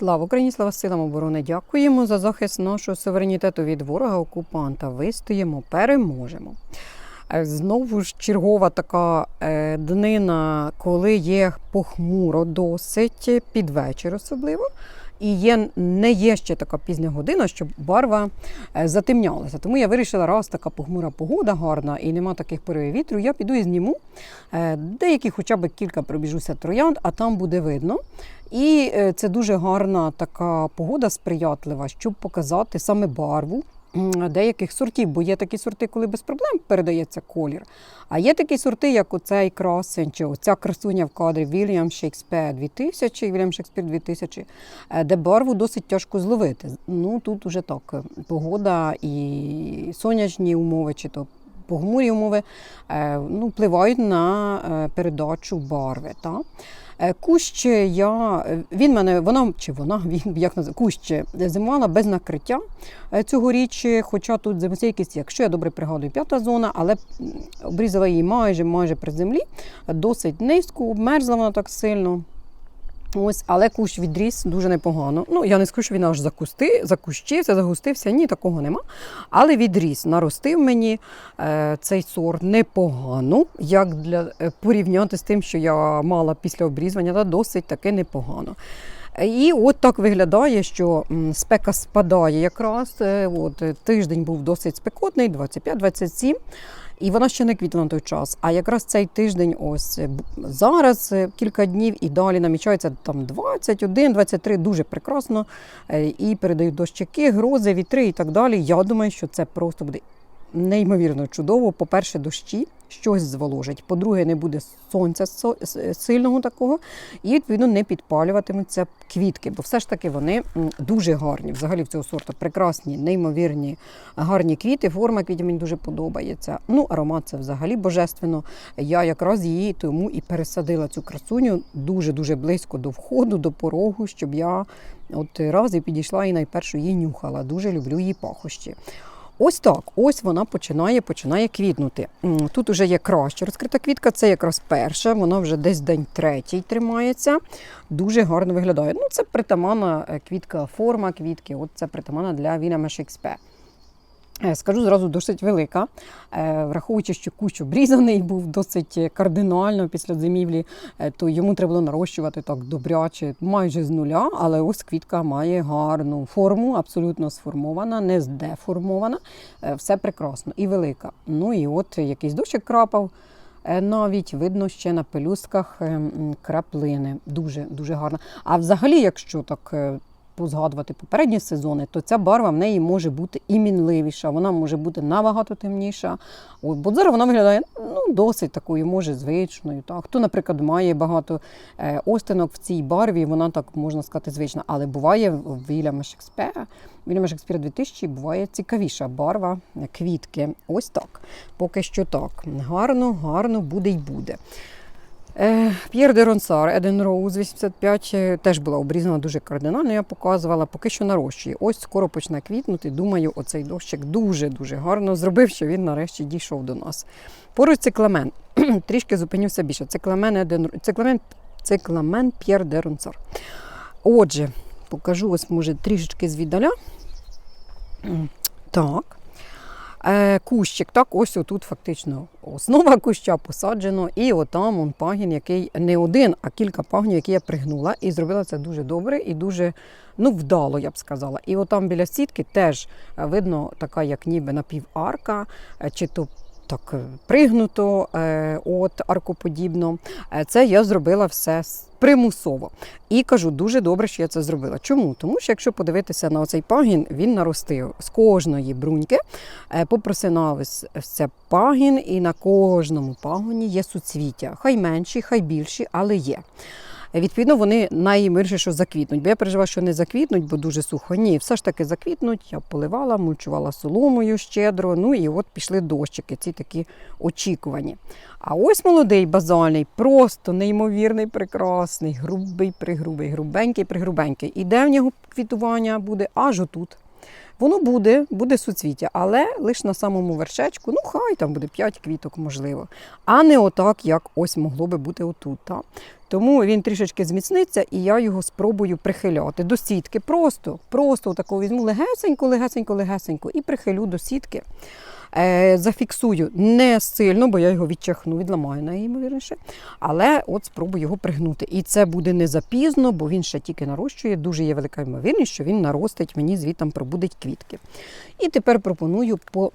Слава Україні, слава силам оборони! Дякуємо за захист нашого суверенітету від ворога окупанта. Вистоїмо, переможемо. Е, Знову ж чергова така е, днина, коли є похмуро досить під вечір особливо. І є, не є ще така пізня година, щоб барва е, затемнялася. Тому я вирішила, раз така похмура погода гарна і нема таких поривів вітру, я піду і зніму е, деякі хоча б кілька пробіжуся троянд, а там буде видно. І е, це дуже гарна така погода сприятлива, щоб показати саме барву деяких сортів, бо є такі сорти, коли без проблем передається колір. А є такі сорти, як оцей красень, чи оця красуня в кадрі Вільям Шекспір 2000, Вільям Шекспір 2000, е, де барву досить тяжко зловити. Ну тут уже так, е, погода і сонячні умови, чи то похмурі умови е, ну, впливають на е, передачу барви. Та? Е, Кущ я, він мене, вона чи вона, він як називає, кущ зимувала без накриття е, цьогоріч, хоча тут зимостійкість, якщо я добре пригадую, п'ята зона, але обрізала її майже майже при землі, досить низько, обмерзла вона так сильно. Ось, але кущ відріс дуже непогано. Ну, я не скажу, що він аж закусти, закущився, загустився, ні, такого нема. Але відріс, наростив мені е, цей сорт непогано, як для е, порівняти з тим, що я мала після обрізування, та досить таки непогано. І от так виглядає, що спека спадає якраз. е, От, е, тиждень був досить спекотний, 25-27. І вона ще не квітла на той час. А якраз цей тиждень, ось е, зараз е, кілька днів і далі намічається там 21, 23, дуже прекрасно. Е, І передають дощики, грози, вітри і так далі. Я думаю, що це просто буде неймовірно чудово. По-перше, дощі щось зволожить. По-друге, не буде сонця сильного такого, і відповідно не підпалюватимуться квітки, бо все ж таки вони дуже гарні. Взагалі в цього сорту прекрасні, неймовірні, гарні квіти. Форма квітів мені дуже подобається. Ну, аромат це взагалі божественно. Я якраз її тому і пересадила цю красуню дуже дуже близько до входу, до порогу, щоб я от раз і підійшла і найпершу її нюхала. Дуже люблю її пахощі. Ось так, ось вона починає починає квітнути. Тут вже є краще розкрита квітка, це якраз перша, вона вже десь день третій тримається. Дуже гарно виглядає. Ну, це притаманна е, квітка, форма квітки, от це притаманна для Вільяма Шекспе. Е, Скажу зразу досить велика, Е, враховуючи, що кущ обрізаний був досить кардинально після зимівлі, е, то йому треба було нарощувати так добряче, майже з нуля, але ось квітка має гарну форму, абсолютно сформована, не здеформована. Все прекрасно і велика. Ну і от якийсь дощик крапав. Навіть видно ще на пелюстках е, краплини. Дуже дуже гарно. А взагалі, якщо так позгадувати попередні сезони, то ця барва в неї може бути і мінливіша, вона може бути набагато темніша. Бо зараз вона виглядає ну, досить такою, може, звичною. Так. Хто, наприклад, має багато е, остинок в цій барві, вона так можна сказати звична. Але буває в Вільяма Шекспера, Вільяма Шекспера 2000 буває цікавіша барва е, квітки. Ось так. Поки що так. Гарно, гарно буде й буде. Е, П'єр де Ронсар, Еден Роуз 85, е, теж була обрізана дуже кардинально, я показувала, поки що нарощує. Ось скоро почне квітнути. Думаю, оцей дощик дуже-дуже гарно зробив, що він нарешті дійшов до нас. Поруч цикламен. Трішки зупинюся більше. Цикламен, Еден, цикламен, цикламен П'єр де Ронсар. Отже, покажу ось, може, трішечки звідаля. М, Так. Е, кущик, так, ось отут фактично основа куща посаджено, і отам он пагін, який не один, а кілька пагнів, які я пригнула, і зробила це дуже добре і дуже ну, вдало, я б сказала. І отам біля сітки теж е, видно така, як ніби напіварка, е, чи то так е, пригнуто, е, от аркоподібно. Е, Це я зробила все примусово. І кажу, дуже добре, що я це зробила. Чому? Тому що якщо подивитися на оцей пагін, він наростив з кожної бруньки, е, пагін, і на кожному пагоні є суцвіття. Хай менші, хай більші, але є. Відповідно, вони наймирше, що заквітнуть. Бо я переживаю, що не заквітнуть, бо дуже сухо. Ні, все ж таки заквітнуть. Я поливала, мульчувала соломою щедро. Ну і от пішли дощики, ці такі очікувані. А ось молодий базальний, просто неймовірний, прекрасний, грубий, пригрубий, грубенький, пригрубенький. І де в нього квітування буде аж отут. Воно буде, буде суцвіття, але лише на самому вершечку, ну хай там буде 5 квіток, можливо. А не отак, як ось могло би бути отут. Та? Тому він трішечки зміцниться, і я його спробую прихиляти до сітки. Просто, просто отако візьму легесенько, легесенько, легесенько і прихилю до сітки. Е, зафіксую не сильно, бо я його відчахну, відламаю найімовірніше. Але от спробую його пригнути. І це буде не запізно, бо він ще тільки нарощує. Дуже є велика ймовірність, що він наростить мені звітом пробудить квітки. І тепер пропоную по.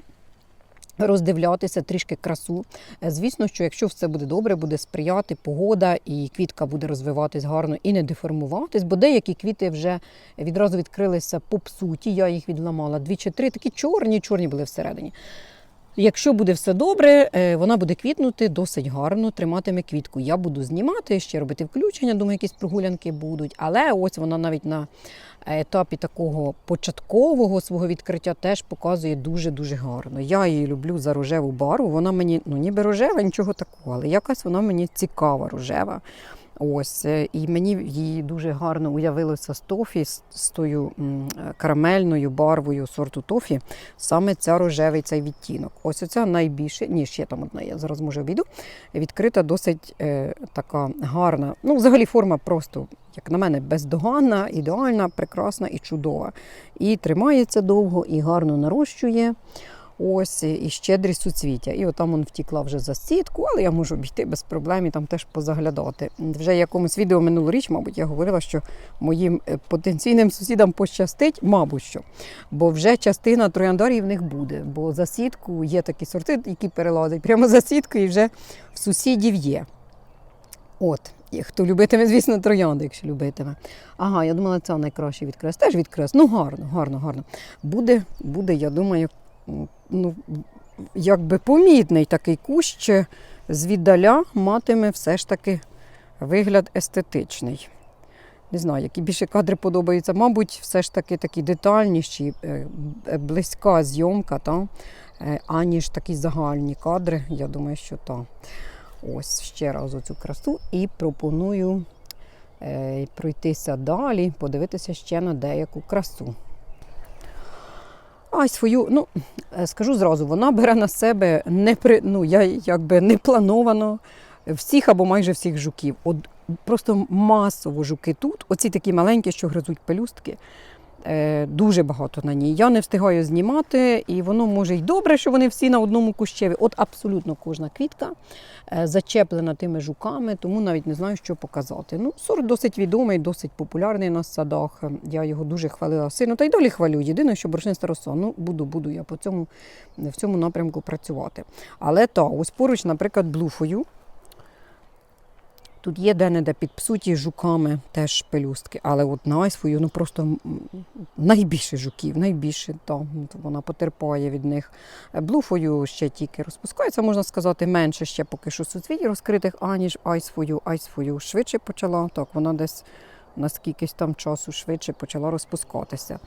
Роздивлятися трішки красу. Е, Звісно, що якщо все буде добре, буде сприяти погода, і квітка буде розвиватись гарно і не деформуватись, бо деякі квіти вже відразу відкрилися по псуті. Я їх відламала дві чи три, такі чорні, чорні були всередині. Якщо буде все добре, е, вона буде квітнути досить гарно, триматиме квітку. Я буду знімати, ще робити включення, думаю, якісь прогулянки будуть. Але ось вона навіть на етапі такого початкового свого відкриття теж показує дуже-дуже гарно. Я її люблю за рожеву барву. Вона мені, ну ніби рожева, нічого такого, але якась вона мені цікава рожева. Ось, е, і мені її дуже гарно уявилося з тофі, з, тою е, карамельною барвою сорту тофі, саме ця рожевий цей відтінок. Ось оця найбільше, ні, ще там одна, я зараз може обійду. Відкрита досить е, така гарна. Ну, взагалі форма просто, як на мене, бездоганна, ідеальна, прекрасна і чудова. І тримається довго, і гарно нарощує. Ось і щедрість суцвіття. І отам он втікла вже за сітку, але я можу обійти без проблем і там теж позаглядати. Вже в якомусь відео минулоріч, мабуть, я говорила, що моїм е, потенційним сусідам пощастить, мабуть що. Бо вже частина трояндарів в них буде. Бо за сітку є такі сорти, які перелазять прямо за сітку, і вже в сусідів є. От, і хто любитиме, звісно, троянди, якщо любитиме. Ага, я думала, це найкраще відкрес. Теж відкрес. Ну, гарно, гарно, гарно. Буде, буде, я думаю, ну, якби помітний такий кущ звіддаля матиме все ж таки вигляд естетичний. Не знаю, які більше кадри подобаються. Мабуть, все ж таки такі детальніші, е, е, близька зйомка, та, е, аніж такі загальні кадри. Я думаю, що так. Ось ще раз оцю красу і пропоную пройтися далі, подивитися ще на деяку красу. А свою, ну е, скажу зразу, вона бере на себе не при, ну, я якби не плановано всіх або майже всіх жуків. От просто масово жуки тут. Оці такі маленькі, що гризуть пелюстки. Е, дуже багато на ній. Я не встигаю знімати, і воно може й добре, що вони всі на одному кущеві. От абсолютно кожна квітка е, зачеплена тими жуками, тому навіть не знаю, що показати. Ну, сорт досить відомий, досить популярний на садах. Я його дуже хвалила сильно, та й долі хвалю. Єдине, що борошниста роса. Ну, буду, буду я по цьому, в цьому напрямку працювати. Але та, ось поруч, наприклад, блуфою. Тут є де-не-де підпсуті жуками теж пелюстки, але от на свою ну просто найбільше жуків, найбільше там вона потерпає від них. Е, Блуфою ще тільки розпускається, можна сказати, менше ще поки що суцвіть розкритих, аніж айсфою. Айсфою швидше почала. Так, вона десь на скількись там часу швидше почала розпускатися.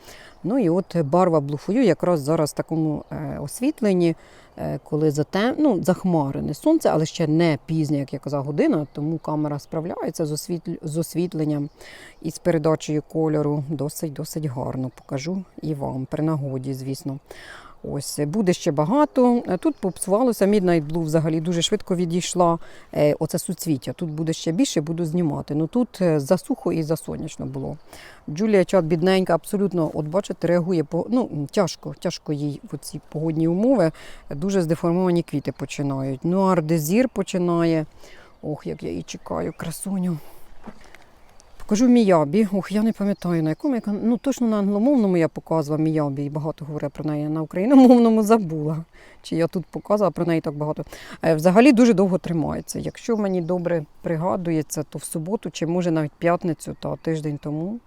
Ну і от барва блуфою якраз зараз в такому е, освітленні, е, коли затем, ну, захмарене сонце, але ще не пізня, як я казав, година, тому камера справляється з, освітль... з освітленням і з передачею кольору досить-досить гарно. Покажу і вам при нагоді, звісно. Ось буде ще багато. Е, Тут попсувалося Midnight Blue взагалі дуже швидко відійшла. Е, Оце суцвіття. Тут буде ще більше, буду знімати. Ну тут е, засухо і засонячно було. Джулія чат бідненька, абсолютно, от бачите, реагує по ну тяжко, тяжко їй в ці погодні умови. Дуже здеформовані квіти починають. Ну, ардезір починає. Ох, як я її чекаю, красуню. Покажу Міябі. Ох, я не пам'ятаю на якому. Ну точно на англомовному я показувала Міябі і багато говорила про неї. На україномовному забула. Чи я тут показувала про неї так багато. Е, Взагалі дуже довго тримається. Якщо мені добре пригадується, то в суботу, чи може навіть п'ятницю, та тиждень тому.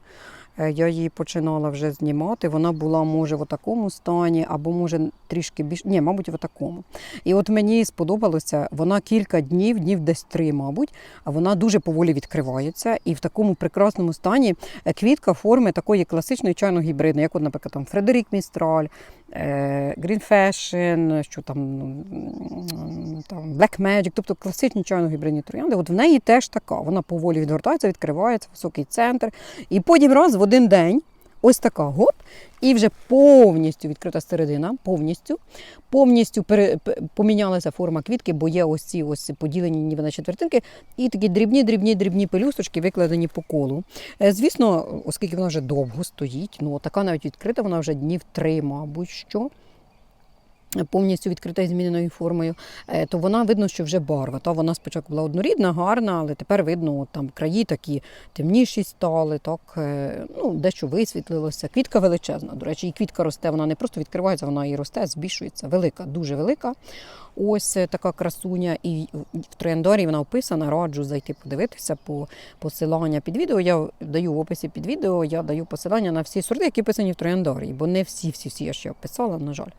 Е, Я її починала вже знімати. Вона була, може, в такому стані, або може трішки більше. Ні, мабуть, в такому. І от мені сподобалося, вона кілька днів, днів десь три, мабуть, а вона дуже поволі відкривається. І в такому прекрасному стані е, квітка форми такої класичної чайно-гібридної, як, от, наприклад, там Фредерік Містраль, Green Fashion, що там, м, там Black Magic, тобто класичні чайно-гібридні троянди. От в неї теж така. Вона поволі відгортається, відкривається, високий центр. І потім раз в один день. Ось така гоп, і вже повністю відкрита середина, повністю, повністю пере, помінялася форма квітки, бо є ось ці ось поділені ніби на четвертинки, і такі дрібні, дрібні, дрібні пелюсточки викладені по колу. Е, Звісно, оскільки вона вже довго стоїть, ну така навіть відкрита, вона вже днів три, мабуть, що. Повністю відкрита і зміненою формою, е, то вона видно, що вже барва. Та вона спочатку була однорідна, гарна, але тепер видно, от там краї такі темніші стали, так е, ну дещо висвітлилося. Квітка величезна. До речі, і квітка росте. Вона не просто відкривається, вона і росте, збільшується. Велика, дуже велика. Ось е, така красуня, і в трояндорі вона описана. Раджу зайти подивитися по посилання під відео. Я даю в описі під відео. Я даю посилання на всі сорти, які описані в трояндорі, бо не всі, всі, всі я ще описала, на жаль.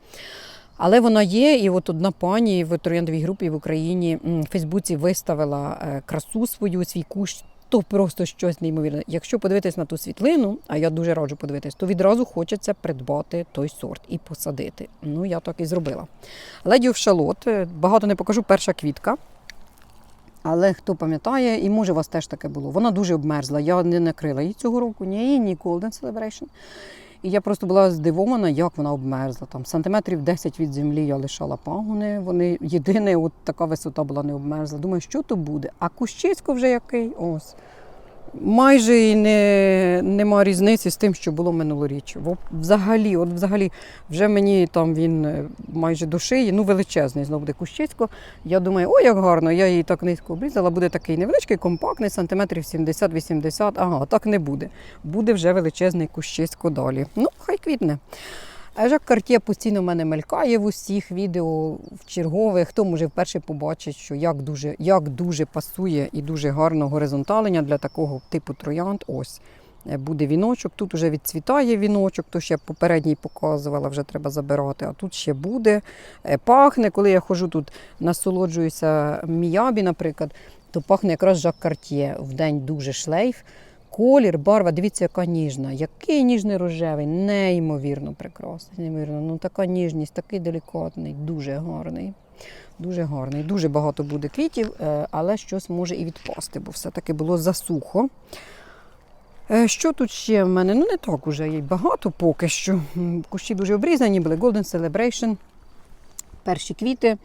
Але вона є, і от одна пані в трояндовій групі в Україні в Фейсбуці виставила е, красу свою, свій кущ. То просто щось неймовірне. Якщо подивитись на ту світлину, а я дуже раджу подивитись, то відразу хочеться придбати той сорт і посадити. Ну, я так і зробила. Леді в шалот, е, багато не покажу, перша квітка. Але хто пам'ятає, і може у вас теж таке було. Вона дуже обмерзла. Я не накрила її цього року, ні ні Golden Celebration. І я просто була здивована, як вона обмерзла. Там сантиметрів 10 від землі я лишала пагони. Вони єдине, от така висота була не обмерзла. Думаю, що то буде? А кущисько вже який? Ось. Майже і не, нема різниці з тим, що було минулоріч. Взагалі, от взагалі, вже мені там він е, майже до шиї, ну величезний, знову буде кущисько. Я думаю, о, як гарно, я її так низько обрізала, буде такий невеличкий, компактний, сантиметрів 70-80. Ага, так не буде. Буде вже величезний кущисько далі. Ну, хай квітне. А Жак Картє постійно в мене мелькає в усіх відео в чергових. Хто може вперше побачить, що як дуже, як дуже пасує і дуже гарно горизонталення для такого типу троянд. Ось е, буде віночок. Тут вже відцвітає віночок, то ще попередній показувала, вже треба забирати. А тут ще буде. Е, Пахне, коли я ходжу тут, насолоджуюся міябі, наприклад, то пахне якраз Жак Картє. В день дуже шлейф. Колір, барва, дивіться, яка ніжна. Який ніжний рожевий, неймовірно прекрасний. Неймовірно. Ну, така ніжність, такий делікатний, дуже гарний. Дуже гарний. Дуже багато буде квітів, е, але щось може і відпасти, бо все-таки було засухо. Е, Що тут ще в мене? Ну, не так уже є багато поки що. Кущі дуже обрізані, були Golden Celebration. Перші квіти.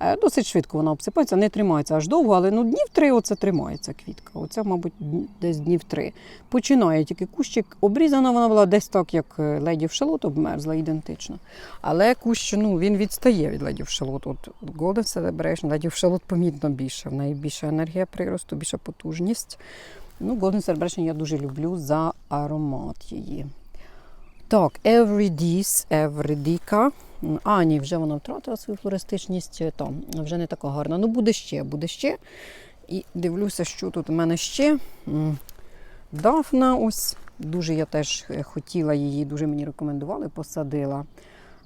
Е, Досить швидко вона обсипається, не тримається аж довго, але ну, днів три оце тримається квітка. Оце, мабуть, десь днів три. Починає тільки кущик. Обрізана вона була десь так, як е, леді в шалот обмерзла, ідентично. Але кущ, ну, він відстає від леді в шалот. От Golden Celebration, леді в шалот помітно більше. В неї більша енергія приросту, більша потужність. Ну, Golden Celebration я дуже люблю за аромат її. Так, Everydis, Everydica. А, ні, вже вона втратила свою флористичність, то там вже не така гарна. Ну, буде ще, буде ще. І дивлюся, що тут у мене ще. Дафна, ось. Дуже я теж е, хотіла її, дуже мені рекомендували, посадила.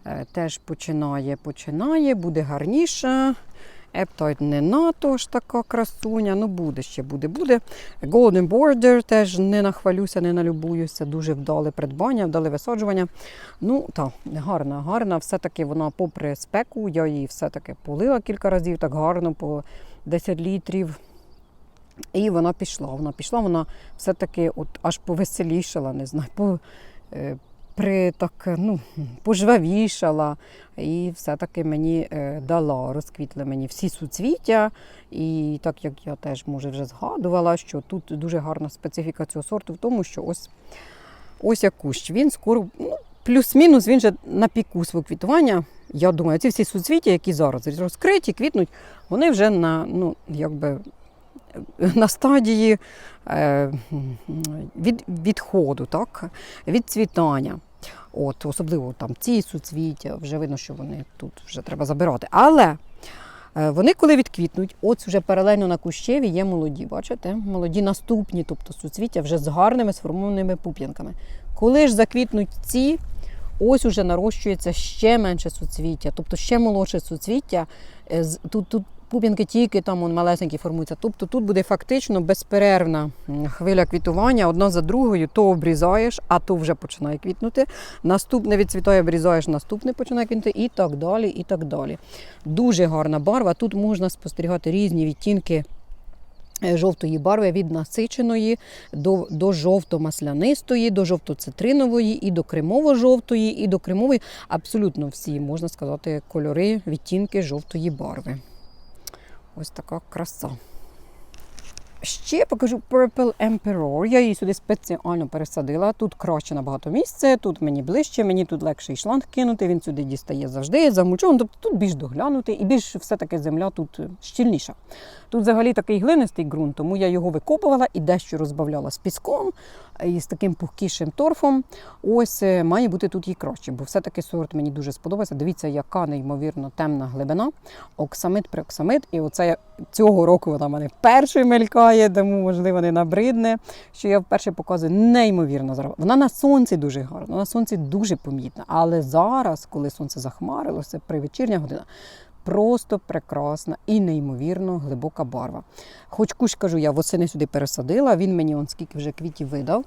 Е, Теж починає, починає, буде гарніша. Ептойд не надто ж така красуня. Ну, буде ще, буде, буде. Golden Border теж не нахвалюся, не налюбуюся. Дуже вдале придбання, вдале висаджування. Ну, так, гарна, гарна. Все-таки вона, попри спеку, я її все-таки полила кілька разів, так гарно, по 10 літрів. І вона пішла. Вона пішла, вона все-таки от аж повеселішала, не знаю, по, е, при так, ну, пожвавішала. І все-таки мені е, дала, розквітли мені всі суцвіття. І так як я теж може вже згадувала, що тут дуже гарна специфіка цього сорту в тому, що ось, ось як кущ. Він скоро, ну, плюс-мінус, він же на піку свого квітування. Я думаю, ці всі суцвіття, які зараз розкриті, квітнуть, вони вже на, ну, якби, на стадії е, від, відходу, так? відцвітання. От, особливо там ці суцвіття, вже видно, що вони тут вже треба забирати. Але е, вони, коли відквітнуть, от вже паралельно на кущеві є молоді, бачите? Молоді наступні, тобто суцвіття вже з гарними сформованими пуп'янками. Коли ж заквітнуть ці, ось уже нарощується ще менше суцвіття, тобто ще молодше суцвіття. Е, Тут, тут пуп'янки тільки там он, малесенькі формуються. Тобто тут буде фактично безперервна хвиля квітування, одна за другою, то обрізаєш, а то вже починає квітнути. Наступне відцвітає, обрізаєш, наступне починає квітнути і так далі. і так далі. Дуже гарна барва. Тут можна спостерігати різні відтінки е, жовтої барви від насиченої до, до жовто-маслянистої, до жовто-цитринової, і до кремово-жовтої, і до кремової. Абсолютно всі, можна сказати, кольори, відтінки жовтої барви. Ось така краса. Ще покажу Purple Emperor. Я її сюди спеціально пересадила. Тут краще набагато місце, тут мені ближче, мені тут легше і шланг кинути, він сюди дістає завжди, замульчований. Тобто тут більш доглянутий і більш все-таки земля тут е, щільніша. Тут взагалі такий глинистий ґрунт, тому я його викопувала і дещо розбавляла з піском і з таким пухкішим торфом. Ось е, має бути тут і краще, бо все-таки сорт мені дуже сподобається. Дивіться, яка неймовірно темна глибина. Оксамит при оксамит. І оце цього року вона в мене вперше мелькає, тому можливо не набридне. Що я вперше показую неймовірно зараз. Вона на сонці дуже гарна, на сонці дуже помітна. Але зараз, коли сонце захмарилося, при вечірня година. Просто прекрасна і неймовірно глибока барва. Хоч куш кажу, я восени сюди пересадила, він мені он скільки вже квітів видав.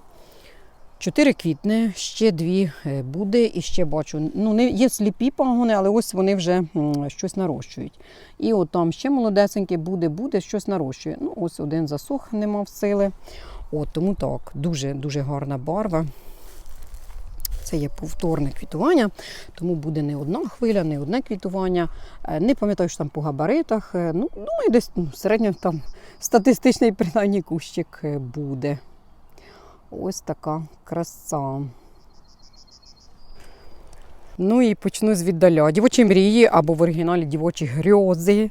Чотири квітне, ще дві е, буде, і ще бачу. Ну, не є сліпі пагони, але ось вони вже щось нарощують. І от там ще молодесеньке буде, буде, щось нарощує. Ну, ось один засух не мав сили. От, тому так, дуже дуже гарна барва. Це є повторне квітування, тому буде не одна хвиля, не одне квітування. Е, Не пам'ятаю, що там по габаритах. Е, Ну, думаю, десь ну, середньо там статистичний принаймні кущик буде. Ось така краса. Ну і почну звіддаля. Дівочі мрії або в оригіналі дівочі грьози.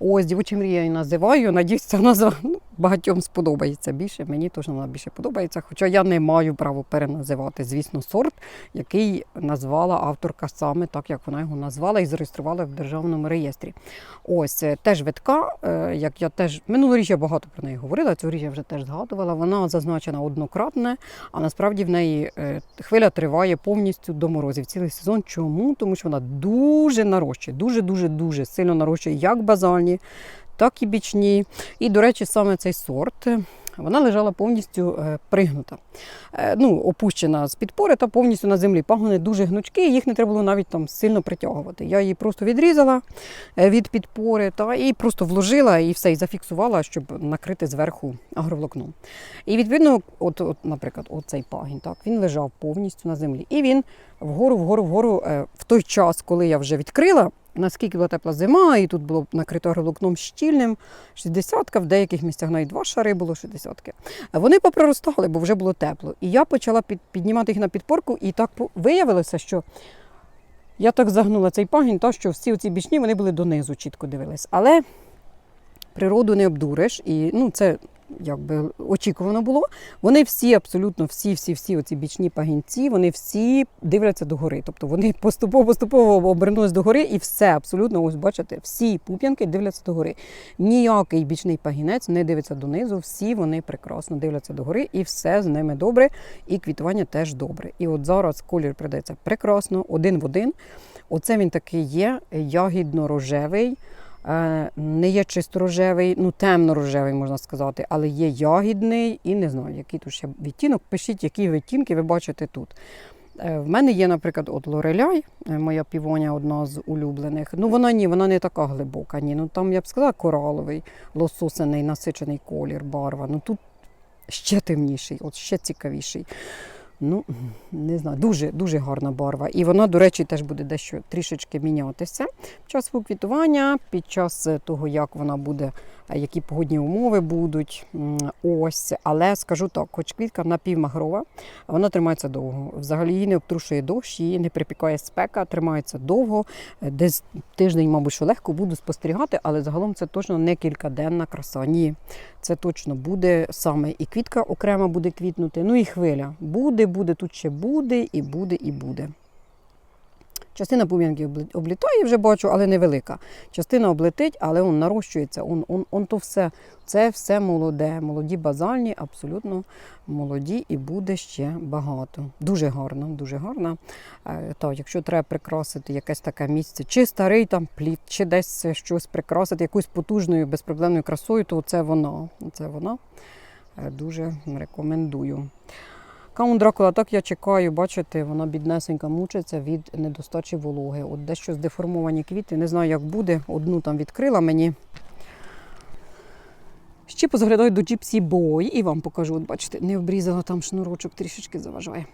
Ось дівочі мрії я її називаю. Надіюсь, ця назва багатьом сподобається більше. Мені теж вона більше подобається. Хоча я не маю права переназивати, звісно, сорт, який назвала авторка саме так, як вона його назвала і зареєструвала в державному реєстрі. Ось е, теж витка, е, як я теж минулоріч я багато про неї говорила. Цьогоріч я вже теж згадувала. Вона зазначена однократне, а насправді в неї е, хвиля триває повністю до морозів цілий сезон. Чому? Тому що вона дуже нарощує, дуже дуже дуже сильно нарощує як базальні, так і бічні. І, до речі, саме цей сорт. е, Вона лежала повністю е, пригнута, Е, ну, опущена з підпори та повністю на землі. Пагони дуже гнучкі, їх не треба було навіть там сильно притягувати. Я її просто відрізала від підпори та і просто вложила і все, і зафіксувала, щоб накрити зверху агроволокном. І відповідно, от, от наприклад, оцей пагін, так, він лежав повністю на землі. І він вгору, вгору, вгору, в той час, коли я вже відкрила, наскільки була тепла зима, і тут було накрито агроволокном щільним, 60 в деяких місцях навіть два шари було 60 Вони попроростали, бо вже було тепло. І я почала під, піднімати їх на підпорку, і так виявилося, що я так загнула цей пагін, та, що всі ці бічні вони були донизу, чітко дивились. Але природу не обдуриш, і ну, це якби очікувано було. Вони всі, абсолютно всі, всі, всі оці бічні пагінці, вони всі дивляться догори. Тобто вони поступово-поступово обернулись догори, і все абсолютно, ось бачите, всі пуп'янки дивляться догори. Ніякий бічний пагінець не дивиться донизу, всі вони прекрасно дивляться догори, і все з ними добре, і квітування теж добре. І от зараз колір придається прекрасно, один в один. Оце він такий є ягідно-рожевий. Е, Не є чисто рожевий, ну темно-рожевий, можна сказати, але є ягідний і не знаю, який тут ще відтінок. Пишіть, які відтінки ви бачите тут. Е, В мене є, наприклад, от лореляй, е, моя півоня одна з улюблених. Ну вона ні, вона не така глибока. Ні. Ну там я б сказала кораловий, лососений, насичений колір, барва. Ну тут ще темніший, от ще цікавіший. Ну, не знаю, дуже дуже гарна барва. І вона, до речі, теж буде дещо трішечки мінятися під час квітування, під час е, того, як вона буде, які погодні умови будуть. Ось, але скажу так, хоч квітка напівмагрова, вона тримається довго. Взагалі її не обтрушує дощ, її не припікає спека, тримається довго. Е, Десь тиждень, мабуть, що легко буду спостерігати, але загалом це точно не кількаденна краса. Ні, це точно буде саме і квітка окремо буде квітнути, ну і хвиля. Буде, буде, тут ще буде, і буде, і буде. Частина пум'янки облітає, вже бачу, але невелика. Частина облетить, але он нарощується. Он, он, он то все, це все молоде. Молоді базальні, абсолютно молоді, і буде ще багато. Дуже гарно, дуже гарно. Е, Так, якщо треба прикрасити якесь таке місце, чи старий там плід, чи десь щось прикрасити якоюсь потужною безпроблемною красою, то це вона. Це вона. Е, Дуже рекомендую. Каун Дракула, так я чекаю, бачите, вона біднесенька мучиться від недостачі вологи. От дещо здеформовані квіти, не знаю, як буде. Одну там відкрила мені. Ще позаглядаю до Gypsy Boy і вам покажу. От бачите, не обрізала там шнурочок, трішечки заважає.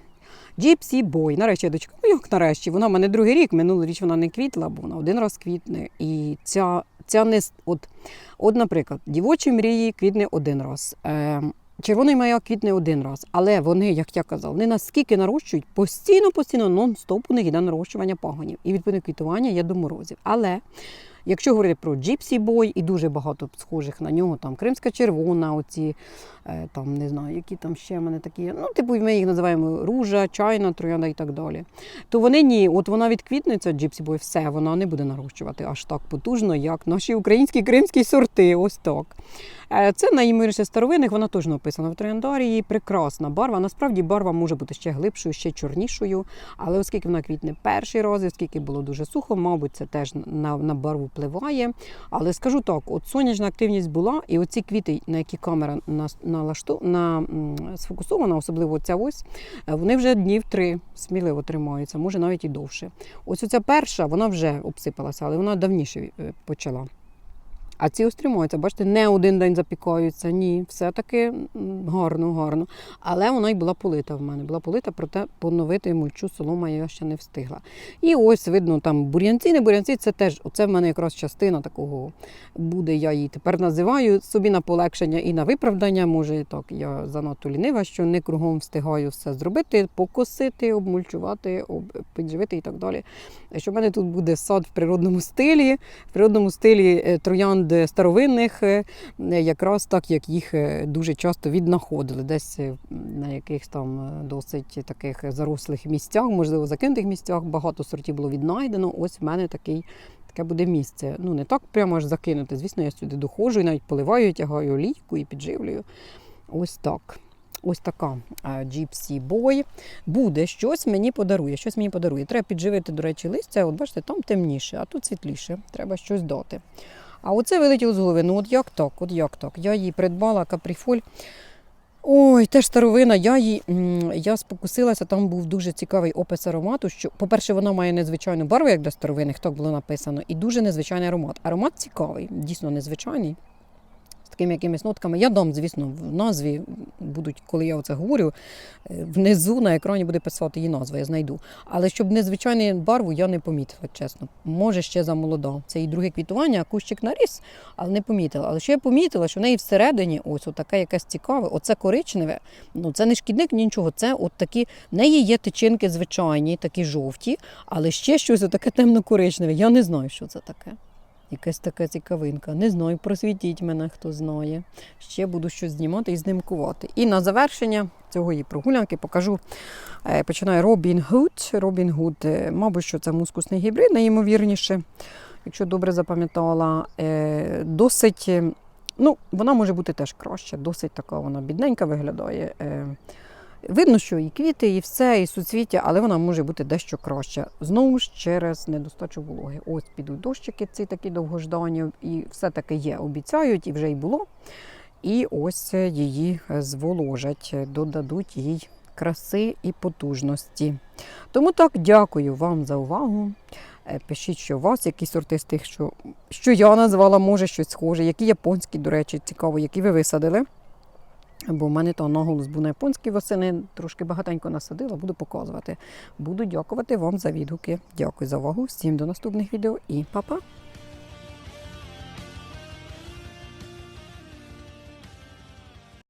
Gypsy Boy. Нарешті я дочка. Ну як нарешті? Вона в мене другий рік, минулий річ вона не квітла, бо вона один раз квітне. І ця, ця не от, от, наприклад, дівочі мрії квітне один раз. Е, Червоний маяк квітне один раз, але вони, як я казав, не наскільки нарощують, постійно, постійно, нон-стоп у них йде нарощування пагонів і відповідне квітування є до морозів. Але якщо говорити про Gypsy Boy і дуже багато схожих на нього, там Кримська червона, оці е, там не знаю, які там ще в мене такі, ну типу ми їх називаємо ружа, чайна, троянда і так далі. То вони ні, от вона відквітнеться, Gypsy Boy, все, вона не буде нарощувати аж так потужно, як наші українські кримські сорти. Ось так. Е, Це найімовірніше старовинних, вона теж написана в трояндарії. Прекрасна барва. Насправді барва може бути ще глибшою, ще чорнішою. Але оскільки вона квітне перший раз, оскільки було дуже сухо, мабуть, це теж на, на барву впливає. Але скажу так: от сонячна активність була, і оці квіти, на які камера нас- налашту, на, сфокусована, особливо ця ось, е, вони вже днів три сміливо тримаються, може навіть і довше. Ось оця перша, вона вже обсипалася, але вона давніше е, почала. А ці ось тримаються, бачите, не один день запікаються. Ні, все-таки гарно, гарно. Але вона й була полита в мене. Була полита, проте поновити мульчу солома я ще не встигла. І ось видно там бур'янці, не бур'янці, це теж оце в мене якраз частина такого буде. Я її тепер називаю собі на полегшення і на виправдання. Може, так я занадто лінива, що не кругом встигаю все зробити, покосити, обмульчувати, підживити і так далі. Що в мене тут буде сад в природному стилі, в природному стилі е, старовинних, е, якраз так, як їх е, дуже часто віднаходили, десь е, на якихось там досить таких зарослих місцях, можливо, закинутих місцях. Багато сортів було віднайдено. Ось в мене такий. Таке буде місце. Ну, не так прямо аж закинути. Звісно, я сюди доходжу і навіть поливаю, тягаю олійку і підживлюю. Ось так. Ось така Gypsy Boy. Буде щось мені подарує. Щось мені подарує. Треба підживити, до речі, листя. От бачите, там темніше, а тут світліше. Треба щось дати. А оце вилетіло з. Ну от як так? От як так? Я її придбала капріфоль. Ой, теж старовина. Я її я спокусилася, там був дуже цікавий опис аромату. Що, по-перше, вона має незвичайну барву, як для старовинних, так було написано, і дуже незвичайний аромат. Аромат цікавий, дійсно незвичайний. Такими якимись нотками. Я дам, звісно, в назві будуть, коли я оце говорю, е, внизу на екрані буде писати її назва, я знайду. Але щоб незвичайну барву я не помітила, чесно. Може, ще замолода. Це і друге квітування, а кущик наріс, але не помітила. Але що я помітила, що в неї всередині ось таке якесь цікаве, оце коричневе, ну це не шкідник, нічого. Це от такі, в неї є тичинки звичайні, такі жовті, але ще щось таке темно-коричневе. Я не знаю, що це таке. Якась така цікавинка. Не знаю, просвітіть мене, хто знає. Ще буду щось знімати і знімкувати. І на завершення цього її прогулянки покажу. е, Починає Робін Гуд. Робін Гуд, е, мабуть, що це мускусний гібрид, найімовірніше, якщо добре запам'ятала. Е, Досить, ну, вона може бути теж краще. Досить така вона бідненька виглядає. Видно, що і квіти, і все, і суцвіття, але вона може бути дещо краще. Знову ж через недостачу вологи. Ось підуть дощики, ці такі довгождані, і все-таки є, обіцяють, і вже й було. І ось її зволожать, додадуть їй краси і потужності. Тому так, дякую вам за увагу. Е, Пишіть, що у вас які сорти з тих, що, що я назвала, може щось схоже, які японські, до речі, цікаво, які ви висадили. Бо в мене то наголос був на японській восени, трошки багатенько насадила, буду показувати. Буду дякувати вам за відгуки. Дякую за увагу. Всім до наступних відео і па-па!